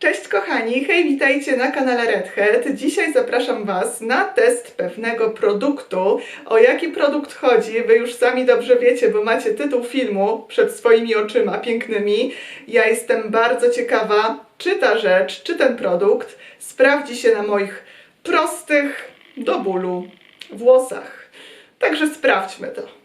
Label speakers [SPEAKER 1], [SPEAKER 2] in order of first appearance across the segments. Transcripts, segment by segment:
[SPEAKER 1] Cześć kochani, hej, witajcie na kanale Redhead. Dzisiaj zapraszam Was na test pewnego produktu. O jaki produkt chodzi, Wy już sami dobrze wiecie, bo macie tytuł filmu przed swoimi oczyma pięknymi. Ja jestem bardzo ciekawa, czy ta rzecz, czy ten produkt sprawdzi się na moich prostych do bólu włosach. Także sprawdźmy to.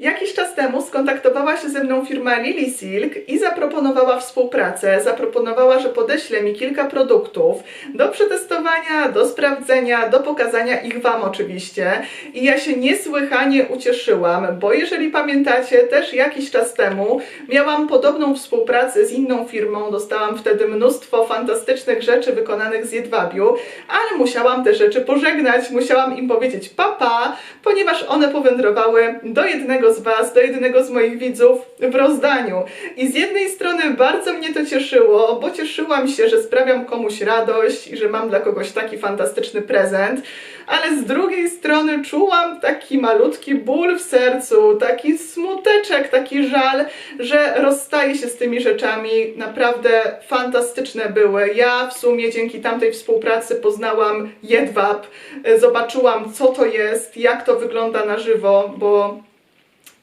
[SPEAKER 1] Jakiś czas temu skontaktowała się ze mną firma Lily Silk i zaproponowała współpracę. Zaproponowała, że podeśle mi kilka produktów do przetestowania, do sprawdzenia, do pokazania ich Wam oczywiście. I ja się niesłychanie ucieszyłam, bo jeżeli pamiętacie, też jakiś czas temu miałam podobną współpracę z inną firmą. Dostałam wtedy mnóstwo fantastycznych rzeczy wykonanych z jedwabiu, ale musiałam te rzeczy pożegnać. Musiałam im powiedzieć papa, ponieważ one powędrowały do jednego z Was, do jednego z moich widzów w rozdaniu. I z jednej strony bardzo mnie to cieszyło, bo cieszyłam się, że sprawiam komuś radość i że mam dla kogoś taki fantastyczny prezent, ale z drugiej strony czułam taki malutki ból w sercu, taki smuteczek, taki żal, że rozstaję się z tymi rzeczami. Naprawdę fantastyczne były. Ja w sumie dzięki tamtej współpracy poznałam jedwab, zobaczyłam co to jest, jak to wygląda na żywo, bo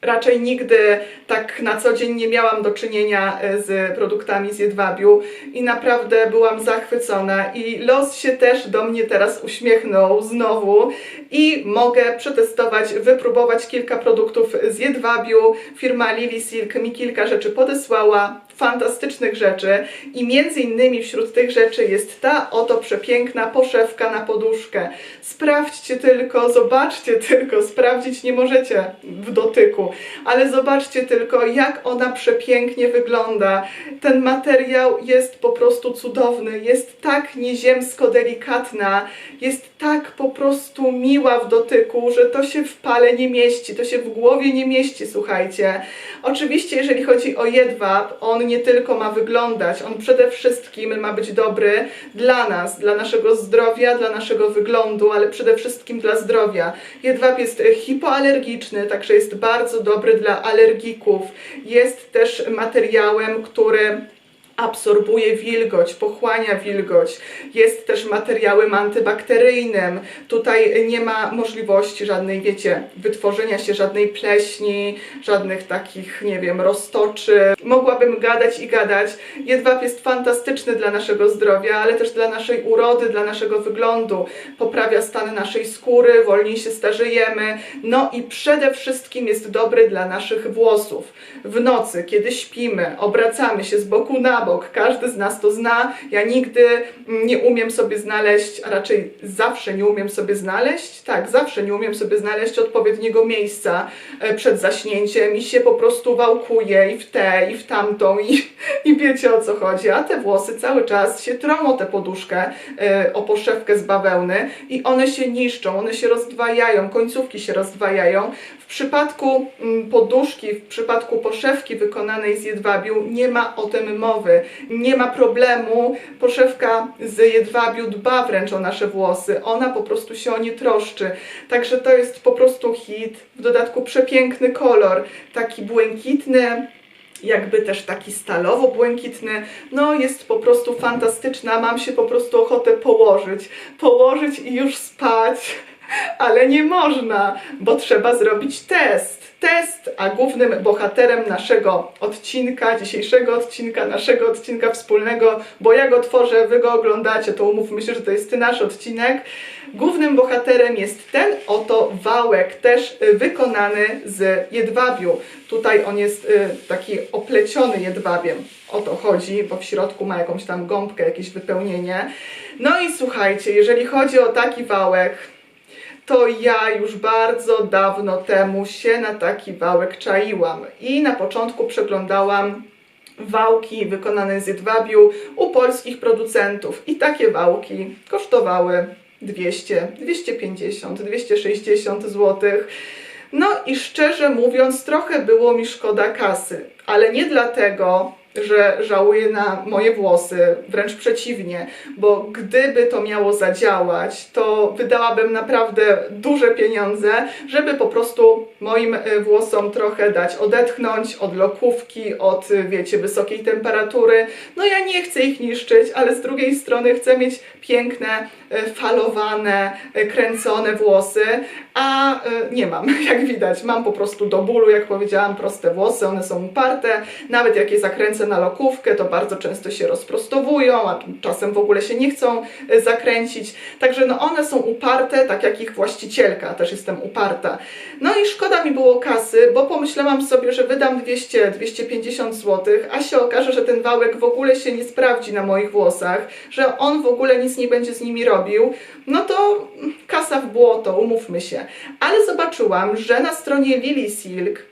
[SPEAKER 1] Raczej nigdy tak na co dzień nie miałam do czynienia e, z produktami z jedwabiu i naprawdę byłam zachwycona i los się też do mnie teraz uśmiechnął znowu i mogę przetestować, wypróbować kilka produktów z jedwabiu. Firma Lily Silk mi kilka rzeczy podesłała, fantastycznych rzeczy i między innymi wśród tych rzeczy jest ta oto przepiękna poszewka na poduszkę. Sprawdźcie tylko, zobaczcie tylko, sprawdzić nie możecie w dotyku, ale zobaczcie tylko jak ona przepięknie wygląda. Ten materiał jest po prostu cudowny, jest tak nieziemsko delikatna, jest tak po prostu miła w dotyku, że to się w pale nie mieści, to się w głowie nie mieści, słuchajcie. Oczywiście jeżeli chodzi o jedwab, on nie tylko ma wyglądać, on przede wszystkim ma być dobry dla nas, dla naszego zdrowia, dla naszego wyglądu, ale przede wszystkim dla zdrowia. Jedwab jest hipoalergiczny, także jest bardzo dobry dla alergików. Jest też materiałem, który absorbuje wilgoć, pochłania wilgoć. Jest też materiałem antybakteryjnym. Tutaj nie ma możliwości żadnej, wiecie, wytworzenia się żadnej pleśni, żadnych takich, nie wiem, roztoczy. Mogłabym gadać i gadać. Jedwab jest fantastyczny dla naszego zdrowia, ale też dla naszej urody, dla naszego wyglądu. Poprawia stan naszej skóry, wolniej się starzejemy. No i przede wszystkim jest dobry dla naszych włosów. W nocy, kiedy śpimy, obracamy się z boku na bok, każdy z nas to zna. Ja nigdy mm, nie umiem sobie znaleźć, a raczej zawsze nie umiem sobie znaleźć, tak, zawsze nie umiem sobie znaleźć odpowiedniego miejsca e, przed zaśnięciem i się po prostu wałkuję i w tę, i w tamtą, i, i wiecie o co chodzi. A te włosy cały czas się trą o tę poduszkę, e, o poszewkę z bawełny i one się niszczą, one się rozdwajają, końcówki się rozdwajają. W przypadku mm, poduszki, w przypadku poszewki wykonanej z jedwabiu nie ma o tym mowy. Nie ma problemu. Poszewka z jedwabiu dba wręcz o nasze włosy. Ona po prostu się o nie troszczy. Także to jest po prostu hit. W dodatku przepiękny kolor, taki błękitny, jakby też taki stalowo-błękitny. No, jest po prostu fantastyczna. Mam się po prostu ochotę położyć. Położyć i już spać. Ale nie można, bo trzeba zrobić test. Test, a głównym bohaterem naszego odcinka, dzisiejszego odcinka, naszego odcinka wspólnego, bo ja go tworzę, wy go oglądacie, to umówmy się, że to jest nasz odcinek. Głównym bohaterem jest ten oto wałek, też y, wykonany z jedwabiu. Tutaj on jest y, taki opleciony jedwabiem. O to chodzi, bo w środku ma jakąś tam gąbkę, jakieś wypełnienie. No i słuchajcie, jeżeli chodzi o taki wałek, to ja już bardzo dawno temu się na taki wałek czaiłam. I na początku przeglądałam wałki wykonane z jedwabiu u polskich producentów. I takie wałki kosztowały 200, 250, 260 zł. No i szczerze mówiąc, trochę było mi szkoda kasy, ale nie dlatego, że żałuję na moje włosy, wręcz przeciwnie, bo gdyby to miało zadziałać, to wydałabym naprawdę duże pieniądze, żeby po prostu moim y, włosom trochę dać odetchnąć od lokówki, od y, wiecie, wysokiej temperatury. No ja nie chcę ich niszczyć, ale z drugiej strony chcę mieć piękne, y, falowane, kręcone włosy, a nie mam, jak widać. Mam po prostu do bólu, jak powiedziałam, proste włosy, one są uparte. Nawet jak je zakręcę na lokówkę, to bardzo często się rozprostowują, a czasem w ogóle się nie chcą y, zakręcić. Także no one są uparte, tak jak ich właścicielka, też jestem uparta. No i szkoda mi było kasy, bo pomyślałam sobie, że wydam 200-250 zł, a się okaże, że ten wałek w ogóle się nie sprawdzi na moich włosach, że on w ogóle nic nie będzie z nimi robił. No to kasa w błoto, umówmy się. Ale zobaczyłam, że na stronie Lily Silk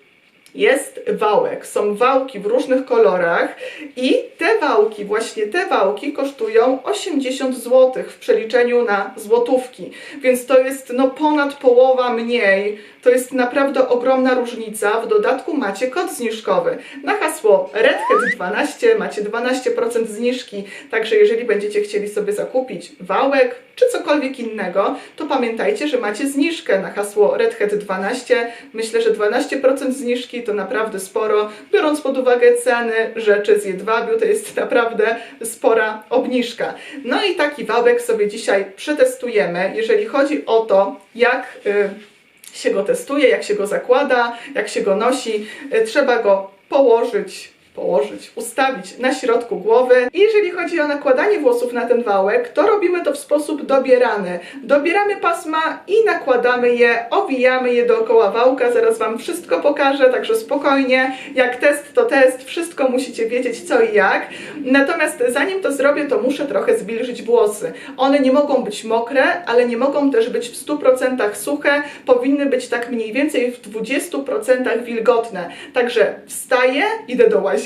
[SPEAKER 1] jest wałek. Są wałki w różnych kolorach i te wałki, właśnie te wałki kosztują 80 zł w przeliczeniu na złotówki. Więc to jest no ponad połowa mniej. To jest naprawdę ogromna różnica. W dodatku macie kod zniżkowy. Na hasło RedHead12 macie 12% zniżki. Także jeżeli będziecie chcieli sobie zakupić wałek czy cokolwiek innego, to pamiętajcie, że macie zniżkę na hasło RedHead12. Myślę, że 12% zniżki to naprawdę sporo. Biorąc pod uwagę ceny rzeczy z jedwabiu, to jest naprawdę spora obniżka. No i taki wałek sobie dzisiaj przetestujemy. Jeżeli chodzi o to, jak y, się go testuje, jak się go zakłada, jak się go nosi, y, trzeba go położyć położyć, ustawić na środku głowy. I jeżeli chodzi o nakładanie włosów na ten wałek, to robimy to w sposób dobierany. Dobieramy pasma i nakładamy je, owijamy je dookoła wałka. Zaraz Wam wszystko pokażę, także spokojnie. Jak test, to test. Wszystko musicie wiedzieć co i jak. Natomiast zanim to zrobię, to muszę trochę zwilżyć włosy. One nie mogą być mokre, ale nie mogą też być w 100% suche. Powinny być tak mniej więcej w 20% wilgotne. Także wstaję, idę do łazienki,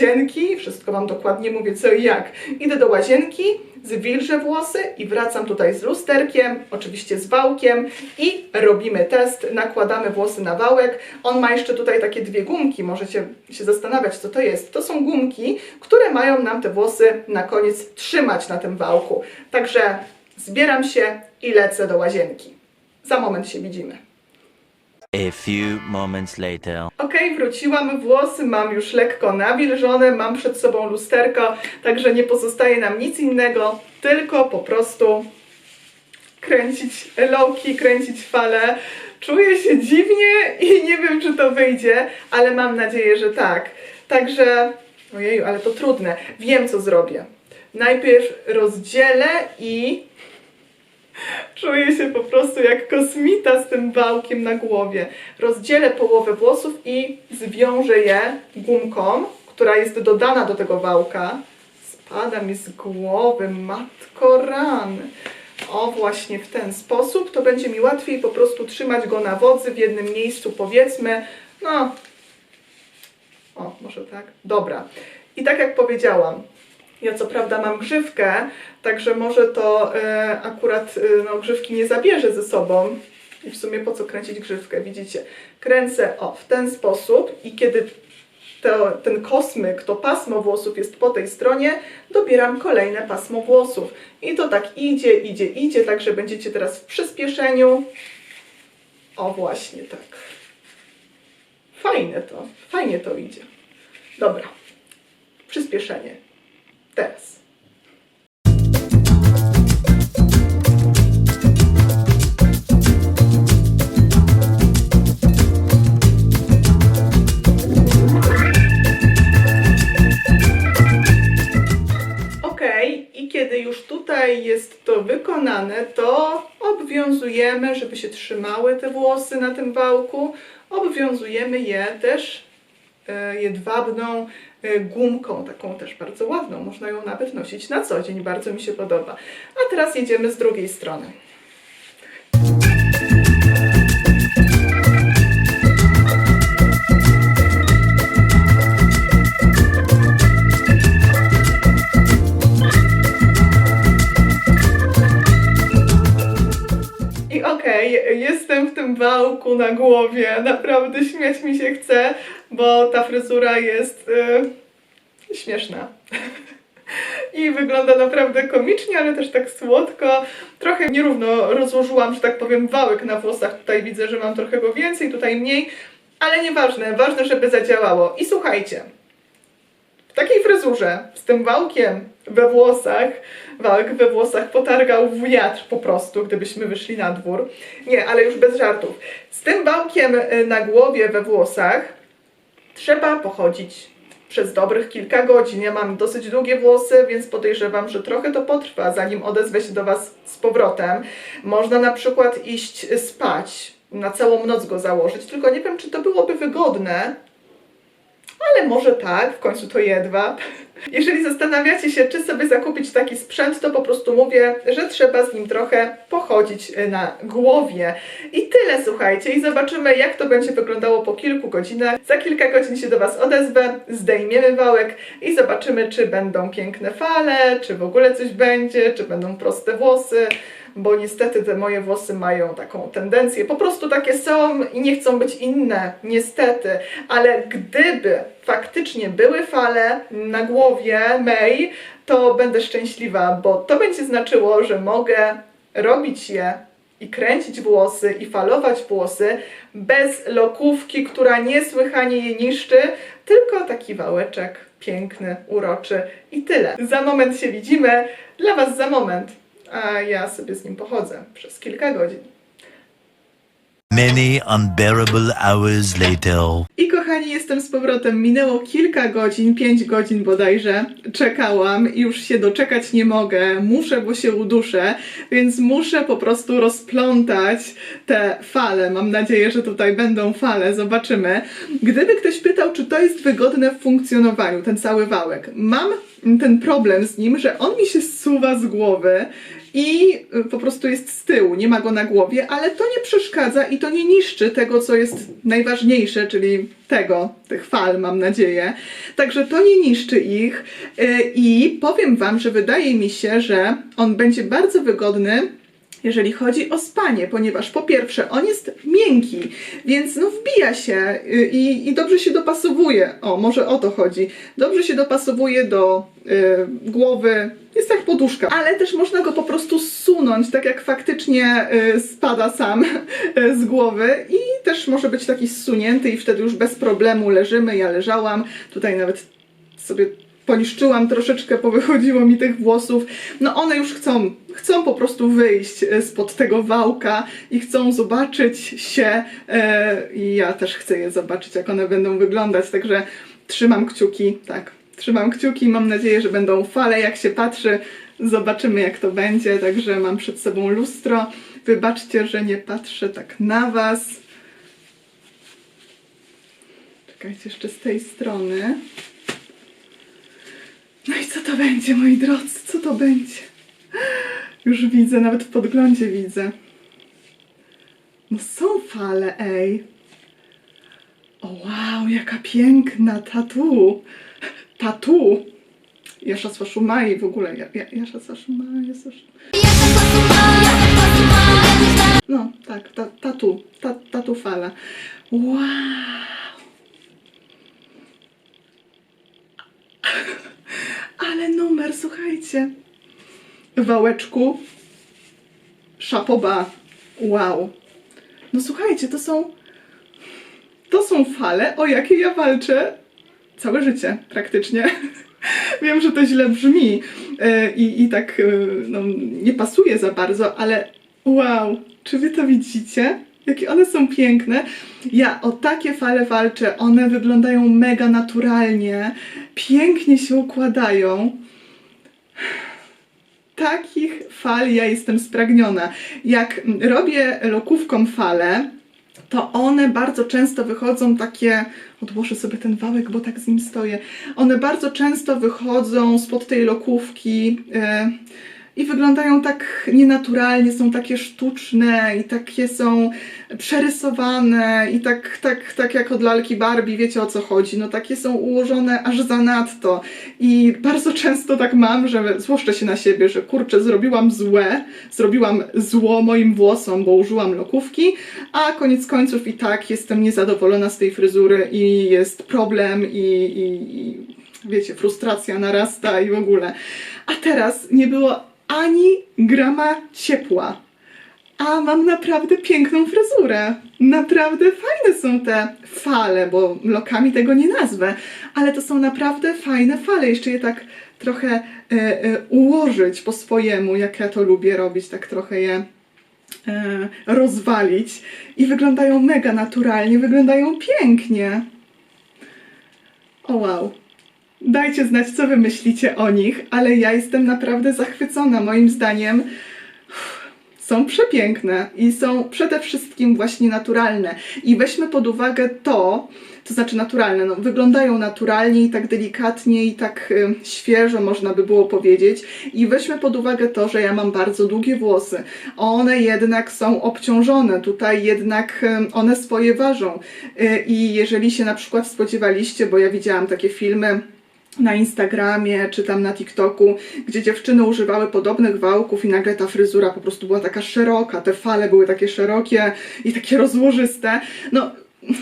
[SPEAKER 1] wszystko Wam dokładnie mówię co i jak. Idę do łazienki, zwilżę włosy i wracam tutaj z lusterkiem, oczywiście z wałkiem i robimy test, nakładamy włosy na wałek. On ma jeszcze tutaj takie dwie gumki, możecie się zastanawiać co to jest. To są gumki, które mają nam te włosy na koniec trzymać na tym wałku. Także zbieram się i lecę do łazienki. Za moment się widzimy.
[SPEAKER 2] A few moments later.
[SPEAKER 1] Okej, wróciłam, włosy mam już lekko nawilżone, mam przed sobą lusterko, także nie pozostaje nam nic innego, tylko po prostu kręcić loki, kręcić fale. Czuję się dziwnie i nie wiem, czy to wyjdzie, ale mam nadzieję, że tak. Także, ojeju, ale to trudne. Wiem, co zrobię. Najpierw rozdzielę i Czuję się po prostu jak kosmita z tym wałkiem na głowie. Rozdzielę połowę włosów i zwiążę je gumką, która jest dodana do tego wałka. Spada mi z głowy, matko rany. O, właśnie w ten sposób to będzie mi łatwiej po prostu trzymać go na wodzy w jednym miejscu, powiedzmy. No, o, może tak? Dobra. I tak jak powiedziałam, ja co prawda mam grzywkę, także może to e, akurat e, no, grzywki nie zabierze ze sobą. I w sumie po co kręcić grzywkę? Widzicie? Kręcę o w ten sposób i kiedy to, ten kosmyk, to pasmo włosów jest po tej stronie, dobieram kolejne pasmo włosów. I to tak idzie, idzie, idzie, także będziecie teraz w przyspieszeniu. O właśnie tak. Fajne to, fajnie to idzie. Dobra, przyspieszenie. Teraz. Kiedy już tutaj jest to wykonane, to obwiązujemy, żeby się trzymały te włosy na tym wałku, obwiązujemy je też jedwabną e, gumką, taką też bardzo ładną. Można ją nawet nosić na co dzień, bardzo mi się podoba. A teraz jedziemy z drugiej strony. Jestem w tym wałku na głowie. Naprawdę śmiać mi się chce, bo ta fryzura jest. y, śmieszna. I wygląda naprawdę komicznie, ale też tak słodko. Trochę nierówno rozłożyłam, że tak powiem, wałek na włosach. Tutaj widzę, że mam trochę go więcej, tutaj mniej, ale nieważne, ważne, żeby zadziałało. I słuchajcie, takiej fryzurze, z tym wałkiem we włosach, wałek we włosach potargał wiatr po prostu, gdybyśmy wyszli na dwór. Nie, ale już bez żartów. Z tym wałkiem y, na głowie we włosach trzeba pochodzić przez dobrych kilka godzin. Ja mam dosyć długie włosy, więc podejrzewam, że trochę to potrwa, zanim odezwę się do Was z powrotem. Można na przykład iść spać, na całą noc go założyć, tylko nie wiem, czy to byłoby wygodne, ale może tak, w końcu to jedwab. Jeżeli zastanawiacie się, czy sobie zakupić taki sprzęt, to po prostu mówię, że trzeba z nim trochę pochodzić y, na głowie. I tyle, słuchajcie, i zobaczymy, jak to będzie wyglądało po kilku godzinach. Za kilka godzin się do Was odezwę, zdejmiemy wałek i zobaczymy, czy będą piękne fale, czy w ogóle coś będzie, czy będą proste włosy bo niestety te moje włosy mają taką tendencję, po prostu takie są i nie chcą być inne, niestety, ale gdyby faktycznie były fale na głowie mej, to będę szczęśliwa, bo to będzie znaczyło, że mogę robić je i kręcić włosy i falować włosy bez lokówki, która niesłychanie je niszczy, tylko taki wałeczek piękny, uroczy i tyle. Za moment się widzimy, dla Was za moment a ja sobie z nim pochodzę przez kilka godzin.
[SPEAKER 2] Many unbearable hours later.
[SPEAKER 1] I kochani, jestem z powrotem. Minęło kilka godzin, pięć godzin bodajże. Czekałam i już się doczekać nie mogę. Muszę, bo się uduszę, więc muszę po prostu rozplątać te fale. Mam nadzieję, że tutaj będą fale. Zobaczymy. Gdyby ktoś pytał, czy to jest wygodne w funkcjonowaniu, ten cały wałek. Mam ten problem z nim, że on mi się zsuwa z głowy i po prostu jest z tyłu, nie ma go na głowie, ale to nie przeszkadza i to nie niszczy tego, co jest najważniejsze, czyli tego, tych fal, mam nadzieję. Także to nie niszczy ich y, i powiem Wam, że wydaje mi się, że on będzie bardzo wygodny jeżeli chodzi o spanie, ponieważ po pierwsze on jest miękki, więc no wbija się y, i, i dobrze się dopasowuje. O, może o to chodzi. Dobrze się dopasowuje do y, głowy. Jest jak poduszka, ale też można go po prostu zsunąć, tak jak faktycznie y, spada sam y, z głowy i też może być taki zsunięty i wtedy już bez problemu leżymy. Ja leżałam, tutaj nawet sobie poniszczyłam troszeczkę, powychodziło mi tych włosów. No one już chcą, chcą po prostu wyjść e, spod tego wałka i chcą zobaczyć się e, i ja też chcę je zobaczyć, jak one będą wyglądać, także trzymam kciuki, tak, trzymam kciuki, mam nadzieję, że będą fale, jak się patrzy, zobaczymy jak to będzie, także mam przed sobą lustro, wybaczcie, że nie patrzę tak na Was. Czekajcie jeszcze z tej strony. No i co to będzie, moi drodzy? Co to będzie? Już widzę, nawet w podglądzie widzę. No są fale, ej. O wow, jaka piękna tatu. Tatu. Jasza Swaszumai w ogóle. Ja, ja, Jasza Swaszumai, Jasza No, tak, ta, tatu. Ta, tatu fala. Wow. Ale numer, słuchajcie. Wałeczku. Szapoba. Wow. No słuchajcie, to są. To są fale, o jakie ja walczę całe życie praktycznie. Wiem, że to źle brzmi e, i, i tak e, no, nie pasuje za bardzo, ale wow, czy wy to widzicie? Jakie one są piękne. Ja o takie fale walczę. One wyglądają mega naturalnie, pięknie się układają. Takich fal ja jestem spragniona. Jak robię lokówką fale, to one bardzo często wychodzą takie. Odłożę sobie ten wałek, bo tak z nim stoję. One bardzo często wychodzą spod tej lokówki. e, i wyglądają tak nienaturalnie, są takie sztuczne i takie są przerysowane i tak, tak, tak jak od lalki Barbie, wiecie o co chodzi, no takie są ułożone aż zanadto i bardzo często tak mam, że złoszczę się na siebie, że kurczę, zrobiłam złe, zrobiłam zło moim włosom, bo użyłam lokówki, a koniec końców i tak jestem niezadowolona z tej fryzury i jest problem i, i, i wiecie, frustracja narasta i w ogóle. A teraz nie było ani grama ciepła. A mam naprawdę piękną fryzurę. Naprawdę fajne są te fale, bo lokami tego nie nazwę, ale to są naprawdę fajne fale. Jeszcze je tak trochę e, e, ułożyć po swojemu, jak ja to lubię robić, tak trochę je e, rozwalić i wyglądają mega naturalnie, wyglądają pięknie. O wow. Dajcie znać, co wy myślicie o nich, ale ja jestem naprawdę zachwycona. Moim zdaniem są przepiękne i są przede wszystkim właśnie naturalne. I weźmy pod uwagę to, to znaczy naturalne, no, wyglądają naturalnie i tak delikatnie i tak y, świeżo można by było powiedzieć. I weźmy pod uwagę to, że ja mam bardzo długie włosy. One jednak są obciążone, tutaj jednak y, one swoje ważą. Y, I jeżeli się na przykład spodziewaliście, bo ja widziałam takie filmy, na Instagramie czy tam na TikToku, gdzie dziewczyny używały podobnych wałków i nagle ta fryzura po prostu była taka szeroka, te fale były takie szerokie i takie rozłożyste. No,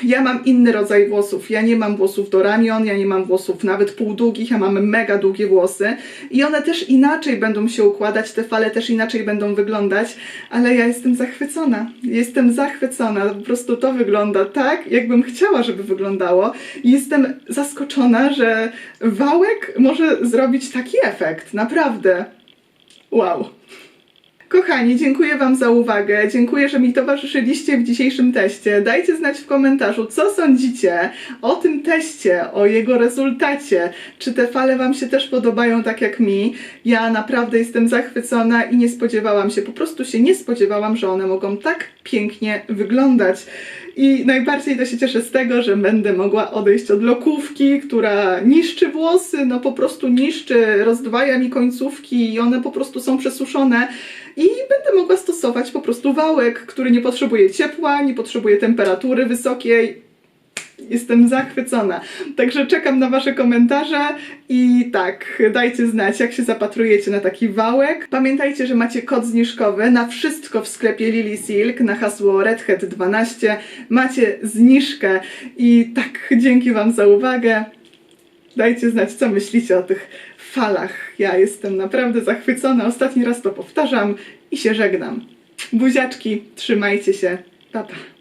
[SPEAKER 1] ja mam inny rodzaj włosów. Ja nie mam włosów do ramion, ja nie mam włosów nawet półdługich, ja mam mega długie włosy i one też inaczej będą się układać, te fale też inaczej będą wyglądać, ale ja jestem zachwycona. Jestem zachwycona. Po prostu to wygląda tak, jakbym chciała, żeby wyglądało. I jestem zaskoczona, że wałek może zrobić taki efekt. Naprawdę. Wow. Kochani, dziękuję Wam za uwagę. Dziękuję, że mi towarzyszyliście w dzisiejszym teście. Dajcie znać w komentarzu, co sądzicie o tym teście, o jego rezultacie. Czy te fale Wam się też podobają tak jak mi? Ja naprawdę jestem zachwycona i nie spodziewałam się, po prostu się nie spodziewałam, że one mogą tak pięknie wyglądać. I najbardziej to się cieszę z tego, że będę mogła odejść od lokówki, która niszczy włosy, no po prostu niszczy, rozdwaja mi końcówki i one po prostu są przesuszone. I będę mogła stosować po prostu wałek, który nie potrzebuje ciepła, nie potrzebuje temperatury wysokiej. Jestem zachwycona. Także czekam na Wasze komentarze i tak, dajcie znać, jak się zapatrujecie na taki wałek. Pamiętajcie, że macie kod zniżkowy na wszystko w sklepie Lily Silk na hasło RedHead12. Macie zniżkę i tak, dzięki Wam za uwagę. Dajcie znać, co myślicie o tych falach. Ja jestem naprawdę zachwycona. Ostatni raz to powtarzam i się żegnam. Buziaczki, trzymajcie się. Pa, pa.